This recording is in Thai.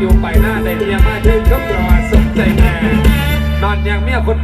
อยู่ไปหน้าในเมียมาถึงก็รอสมใจแม่นอนยังเมียคน